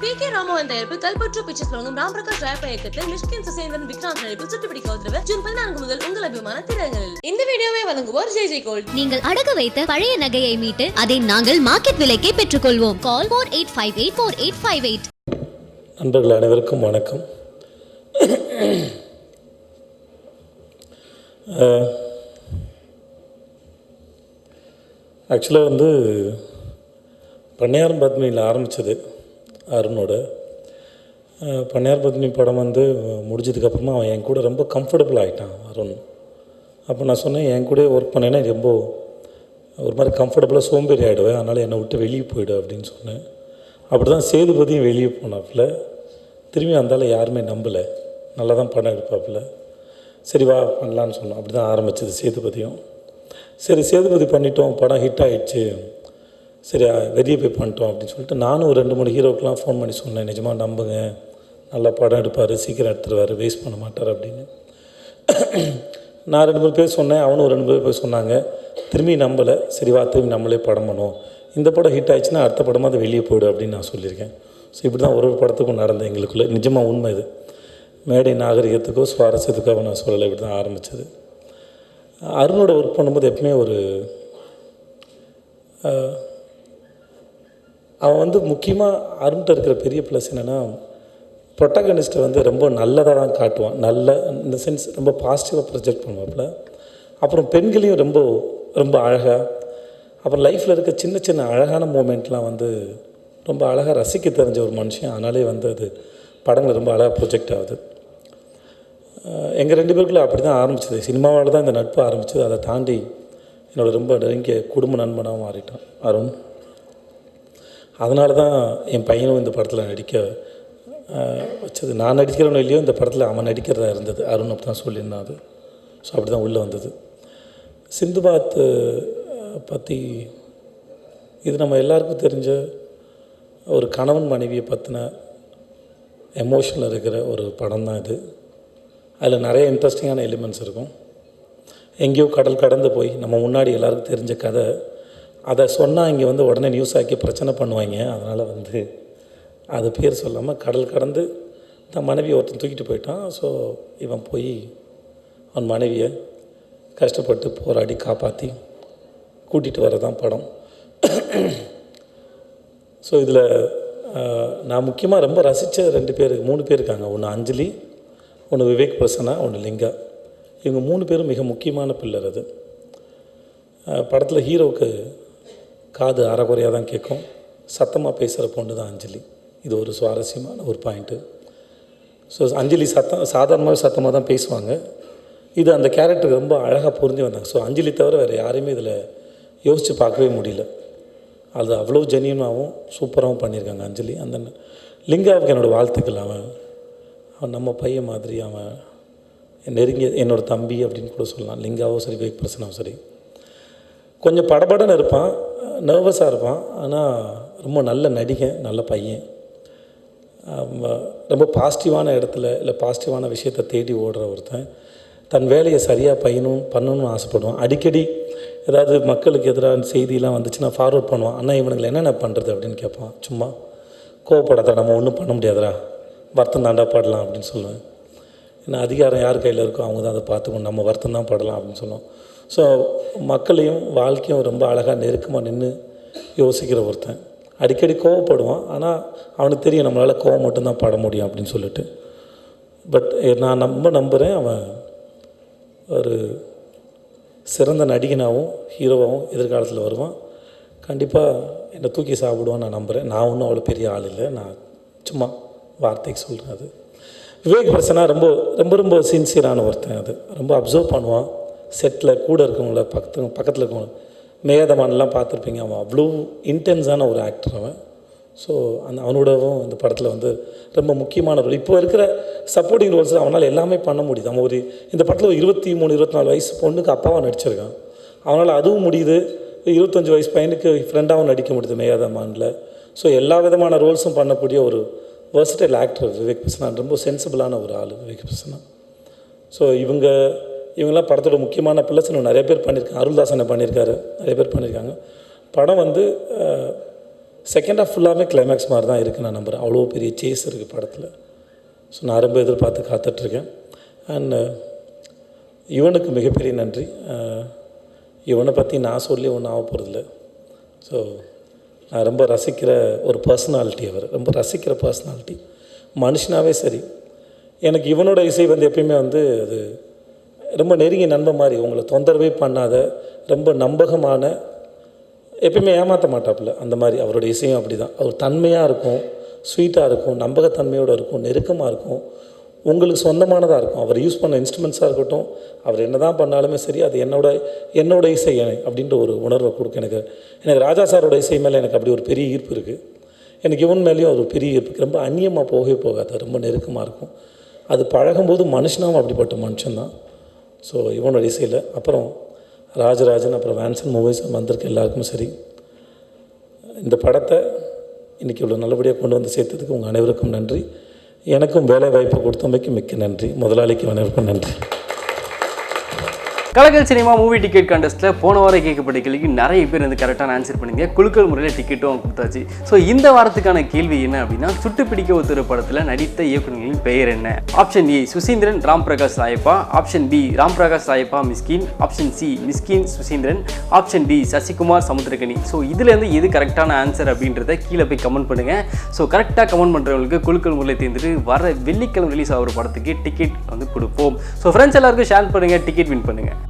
B K Ramohan தயாரிப்பு கல்பற்று pictures வழங்கும் ராம் பிரகாஷ் ராயப்ப இயக்கத்தில் மிஷ்கின் சுசேந்திரன் விக்ராந்த் நடிப்பில் சுட்டுப்பிடிக்க உத்தரவு ஜூன் பதினான்கு முதல் உங்கள் அபிமான திரையரங்களில் இந்த வீடியோவை வழங்குவோர் ஜெய் ஜெய் கோல்ட். நீங்கள் அடகு வைத்த பழைய நகையை மீட்டு அதை நாங்கள் மார்க்கெட் விலைக்கே பெற்றுக்கொள்வோம். Call four eight five eight four eight five eight. நண்பர்கள் அனைவருக்கும் வணக்கம். ஆக்சுவலாக வந்து பண்ணையாரம் பத்மியில் ஆரம்பித்தது அருணோட. அஹ், பண்ணையார் படம் வந்து முடிஞ்சதுக்கப்புறமா அவன் என் கூட ரொம்ப கம்ஃபர்டபுள் ஆகிட்டான் அருண். அப்போ நான் சொன்னேன் என் கூட ஒர்க் பண்ணேன்னா ரொம்ப ஒரு மாதிரி கம்ஃபர்டபுளாக சோம்பேறி ஆகிடுவேன் அதனால் என்னை விட்டு வெளியே போயிடு அப்படின்னு சொன்னேன். அப்படி தான் சேதுபதியும் வெளியே போனாப்புல. திரும்பி அந்தால யாருமே நம்பலை. நல்லா தான் படம் எடுப்பாப்புல. சரி வா பண்ணலான்னு சொன்னோம். அப்படி தான் ஆரம்பிச்சது சேதுபதியும். சரி சேதுபதி பண்ணிட்டோம் படம் ஹிட் ஆகிடுச்சு சரி வெளியே போய் பண்ணிட்டோம் அப்படின்னு சொல்லிட்டு நானும் ஒரு ரெண்டு மூணு ஹீரோக்கெலாம் ஃபோன் பண்ணி சொன்னேன் நிஜமாக நம்புங்க நல்லா படம் எடுப்பார் சீக்கிரம் எடுத்துருவார் வேஸ்ட் பண்ண மாட்டார் அப்படின்னு. நான் ரெண்டு மூணு பேர் சொன்னேன் அவனும் ஒரு ரெண்டு பேர் சொன்னாங்க திரும்பி நம்பலை சரி வா திரும்பி நம்மளே படம் பண்ணுவோம். இந்த படம் ஹிட் ஆயிடுச்சுன்னா அடுத்த படமாக அது வெளியே போய்டும் அப்படின்னு நான் சொல்லியிருக்கேன். ஸோ இப்படி தான் ஒரு ஒரு படத்துக்கும் நடந்தது எங்களுக்குள்ளே நிஜமாக உண்மை இது. மேடை நாகரிகத்துக்கோ சுவாரஸ்யத்துக்கோ நான் சொல்லலை இப்படி தான் ஆரம்பித்தது அருணோட ஒர்க் பண்ணும்போது எப்பவுமே ஒரு அவன் வந்து முக்கியமாக அருண்கிட்ட இருக்கிற பெரிய ப்ளஸ் என்னென்னா ப்ரொட்டகனிஸ்ட்டை வந்து ரொம்ப நல்லதாக தான் காட்டுவான். நல்ல இந்த சென்ஸ் ரொம்ப பாசிட்டிவாக ப்ரொஜெக்ட் பண்ணுவாப்புல. அப்புறம் பெண்களையும் ரொம்ப ரொம்ப அழகாக அப்புறம் லைஃப்பில் இருக்க சின்ன சின்ன அழகான மூமெண்ட்லாம் வந்து ரொம்ப அழகாக ரசிக்க தெரிஞ்ச ஒரு மனுஷன். அதனாலே வந்து அது படங்கள் ரொம்ப அழகாக ப்ரொஜெக்ட் ஆகுது. எங்கள் ரெண்டு பேருக்குள்ள அப்படி தான் ஆரம்பிச்சது. சினிமாவால் தான் இந்த நட்பு ஆரம்பிச்சது. அதை தாண்டி என்னோட ரொம்ப நெருங்கிய குடும்ப நண்பனாக மாறிட்டான். அருண். அதனால தான் என் பையனும் இந்த படத்தில் நடிக்க வச்சது. நான் நடிக்கிறவனோ இல்லையோ இந்த படத்தில் அவன் நடிக்கிறதா இருந்தது. அருண் அப்படி தான் சொல்லியிருந்தான் அது ஸோ அப்படி தான் உள்ளே வந்தது. சிந்துபாத் பற்றி இது நம்ம எல்லாருக்கும் தெரிஞ்ச ஒரு கணவன் மனைவியை பற்றின எமோஷனில் இருக்கிற ஒரு படம் தான் இது. அதில் நிறைய இன்ட்ரெஸ்டிங்கான எலிமெண்ட்ஸ் இருக்கும். எங்கேயோ கடல் கடந்து போய் நம்ம முன்னாடி எல்லாருக்கும் தெரிஞ்ச கதை அதை சொன்னால் இங்கே வந்து உடனே நியூஸ் ஆக்கி பிரச்சனை பண்ணுவாங்க. அதனால் வந்து அது பேர் சொல்லாமல் கடல் கடந்து தன் மனைவி ஒருத்தன் தூக்கிட்டு போயிட்டான். ஸோ இவன் போய் அவன் மனைவியை கஷ்டப்பட்டு போராடி காப்பாற்றி கூட்டிகிட்டு வரதான் படம். ஸோ இதில் நான் முக்கியமாக ரொம்ப ரசித்த ரெண்டு பேர் மூணு பேர் இருக்காங்க. ஒன்று அஞ்சலி ஒன்று விவேக் பிரசன்னா ஒன்று லிங்கா. இவங்க மூணு பேரும் மிக முக்கியமான பில்லர் அது. படத்தில் ஹீரோவுக்கு காது அறகுறையாக தான் கேட்கும். சத்தமாக பேசுகிற பொண்ணு தான் அஞ்சலி. இது ஒரு சுவாரஸ்யமான ஒரு பாயிண்ட்டு ஸோ அஞ்சலி சத்தம் சாதாரணமாக சத்தமாக தான் பேசுவாங்க. இது அந்த கேரக்டருக்கு ரொம்ப அழகாக புரிஞ்சு வந்தாங்க. ஸோ அஞ்சலி தவிர வேறு யாரையுமே இதில் யோசித்து பார்க்கவே முடியல. அது அவ்வளோ ஜெனியனாகவும் சூப்பராகவும் பண்ணியிருக்காங்க அஞ்சலி. அந்த லிங்காவுக்கு என்னோடய வாழ்த்துக்கள். அவன் அவன் நம்ம பையன் மாதிரி அவன் நெருங்கிய என்னோட தம்பி அப்படின்னு கூட சொல்லலாம். லிங்காவும் சரி விவேக் பிரசனாவும் சரி. கொஞ்சம் படபடன்னு இருப்பான். நர்வஸாக இருப்பான். ஆனால் ரொம்ப நல்ல நடிகன் நல்ல பையன். ரொம்ப பாசிட்டிவான இடத்துல இல்லை பாசிட்டிவான விஷயத்தை தேடி ஓடுற ஒருத்தன். தன் வேலையை சரியாக பையனும் பண்ணணும்னு ஆசைப்படுவான். அடிக்கடி ஏதாவது மக்களுக்கு எதிரான செய்தியெலாம் வந்துச்சுன்னா ஃபார்வர்ட் பண்ணுவான். அண்ணா இவனுங்களை என்னென்ன பண்ணுறது அப்படின்னு கேட்பான். சும்மா கோவப்படாத நம்ம ஒன்றும் பண்ண முடியாதுடா. வருத்தம் தாண்டா பாடலாம் அப்படின்னு சொல்லுவேன். ஏன்னா அதிகாரம் யார் கையில் இருக்கோ அவங்க தான் அதை பார்த்துக்கணும். நம்ம வருத்தம் தான் பாடலாம் அப்படின்னு சொல்லுவோம். ஸோ மக்களையும் வாழ்க்கையும் ரொம்ப அழகாக நெருக்கமாக நின்று யோசிக்கிற ஒருத்தன். அடிக்கடி கோவப்படுவான். ஆனால் அவனுக்கு தெரியும் நம்மளால் கோவம் மட்டும்தான் பட முடியும் அப்படின்னு சொல்லிட்டு. பட் நான் ரொம்ப நம்புகிறேன் அவன் ஒரு சிறந்த நடிகனாகவும் ஹீரோவாகவும் எதிர்காலத்தில் வருவான். கண்டிப்பாக என்னை தூக்கி சாப்பிடுவான் நான் நம்புகிறேன் நான் ஒன்றும் அவ்வளோ பெரிய ஆள் இல்லை. நான் சும்மா வார்த்தைக்கு சொல்கிறேன் அது. விவேக் பிரசனா ரொம்ப ரொம்ப ரொம்ப சின்சியரான ஒருத்தன் அது. ரொம்ப அப்சர்வ் பண்ணுவான். செட்டில் கூட இருக்கவங்கள பக்கத்து பக்கத்தில் இருக்கவங்க மேதமானலாம் பார்த்துருப்பீங்க. அவன் அவ்வளோ இன்டென்ஸான ஒரு ஆக்டர் அவன். ஸோ அந்த அவனோடவும் இந்த படத்தில் வந்து ரொம்ப முக்கியமான ரோல் இப்போ இருக்கிற சப்போர்ட்டிங் ரோல்ஸ் அவனால் எல்லாமே பண்ண முடியுது. அவன் ஒரு இந்த படத்தில் ஒரு இருபத்தி மூணு இருபத்தி நாலு வயசு பொண்ணுக்கு அப்பாவாக நடிச்சிருக்கான். அவனால் அதுவும் முடியுது. இருபத்தஞ்சி வயசு பையனுக்கு ஃப்ரெண்டாகவும் நடிக்க முடியுது மேயாதமானில் ஸோ எல்லா விதமான ரோல்ஸும் பண்ணக்கூடிய ஒரு வெர்சடைல் ஆக்டர் விவேக் பிரசனா ரொம்ப சென்சிபிளான ஒரு ஆள் விவேக் பிரசனா ஸோ இவங்க இவங்கெல்லாம் படத்தோட முக்கியமான பிள்ளஸ் இன்னும் நிறைய பேர் பண்ணியிருக்காங்க. அருள்தாசனை பண்ணியிருக்காரு. நிறைய பேர் பண்ணியிருக்காங்க. படம் வந்து செகண்ட் ஆஃப் ஃபுல்லாகவே கிளைமேக்ஸ் மாதிரி தான் இருக்குது நான் நம்புகிறேன் அவ்வளோ பெரிய சேஸ் இருக்குது படத்தில். ஸோ நான் ரொம்ப எதிர்பார்த்து காத்துட்ருக்கேன். அண்ட் இவனுக்கு மிகப்பெரிய நன்றி. இவனை பற்றி நான் சொல்லி ஒன்றும் ஆக போகிறதில்ல ஸோ நான் ரொம்ப ரசிக்கிற ஒரு பர்சனாலிட்டி அவர். ரொம்ப ரசிக்கிற பர்சனாலிட்டி மனுஷனாவே சரி. எனக்கு இவனோட இசை வந்து எப்பயுமே வந்து அது ரொம்ப நெருங்கிய நண்பன் மாதிரி உங்களை தொந்தரவே பண்ணாத ரொம்ப நம்பகமான எப்பயுமே ஏமாற்ற மாட்டாப்புல. அந்த மாதிரி அவரோட இசையும் அப்படி தான் அவர் தன்மையாக இருக்கும் ஸ்வீட்டாக இருக்கும் நம்பகத்தன்மையோடு இருக்கும் நெருக்கமாக இருக்கும். உங்களுக்கு சொந்தமானதாக இருக்கும். அவர் யூஸ் பண்ண இன்ஸ்ட்ருமெண்ட்ஸாக இருக்கட்டும் அவர் என்ன தான் பண்ணாலுமே சரி அது என்னோட என்னோட இசை அப்படின்ற ஒரு உணர்வை கொடுக்கும் எனக்கு. எனக்கு ராஜா சாரோட இசை மேலே எனக்கு அப்படி ஒரு பெரிய ஈர்ப்பு இருக்குது எனக்கு இவன் மேலேயும் ஒரு பெரிய ஈர்ப்பு ரொம்ப அந்நியமாக போகவே போகாது. ரொம்ப நெருக்கமாக இருக்கும். அது பழகும்போது மனுஷனாகவும் அப்படிப்பட்ட மனுஷன்தான். ஸோ இவனோட இசையில் அப்புறம் ராஜராஜன் அப்புறம் வேன்சன் மூவிஸ் வந்திருக்க எல்லாருக்கும் சரி. இந்த படத்தை இன்றைக்கி இவ்வளோ நல்லபடியாக கொண்டு வந்து சேர்த்ததுக்கு உங்கள் அனைவருக்கும் நன்றி. எனக்கும் வேலை வாய்ப்பு கொடுத்தமைக்கு மிக்க நன்றி. முதலாளிக்கு அனைவருக்கும் நன்றி. கலக்கல் சினிமா மூவி டிக்கெட் கண்டஸ்ட்டில் போன வாரம் கேட்கப்பட்ட கேள்விக்கு நிறைய பேர் வந்து கரெக்டான ஆன்சர் பண்ணீங்க. குழுக்கள் முறையில் டிக்கெட்டும் கொடுத்தாச்சு. ஸோ இந்த வாரத்துக்கான கேள்வி என்ன அப்படின்னா சுட்டு பிடிக்க ஒத்துற படத்தில் நடித்த இயக்குநர்களின் பெயர் என்ன? Option A Suseenthiran Ram Prakash Rayappa. Option B Ram Prakash Rayappa Mysskin. Option C Mysskin Suseenthiran. Option D Sasikumar Samuthirakani so இதுலேருந்து எது கரெக்டான ஆன்சர் அப்படின்றத கீழே போய் கமெண்ட் பண்ணுங்கள் ஸோ கரெக்டாக கமெண்ட் பண்ணுறவங்களுக்கு குழுக்கள் முறையில் தேர்ந்துட்டு வர வெள்ளிக்கிழமை ரிலீஸ் ஆகிற படத்துக்கு டிக்கெட் வந்து கொடுப்போம். ஸோ ஃப்ரெண்ட்ஸ் எல்லாருக்கும் ஷேர் பண்ணுங்கள் டிக்கெட் வின் பண்ணுங்கள்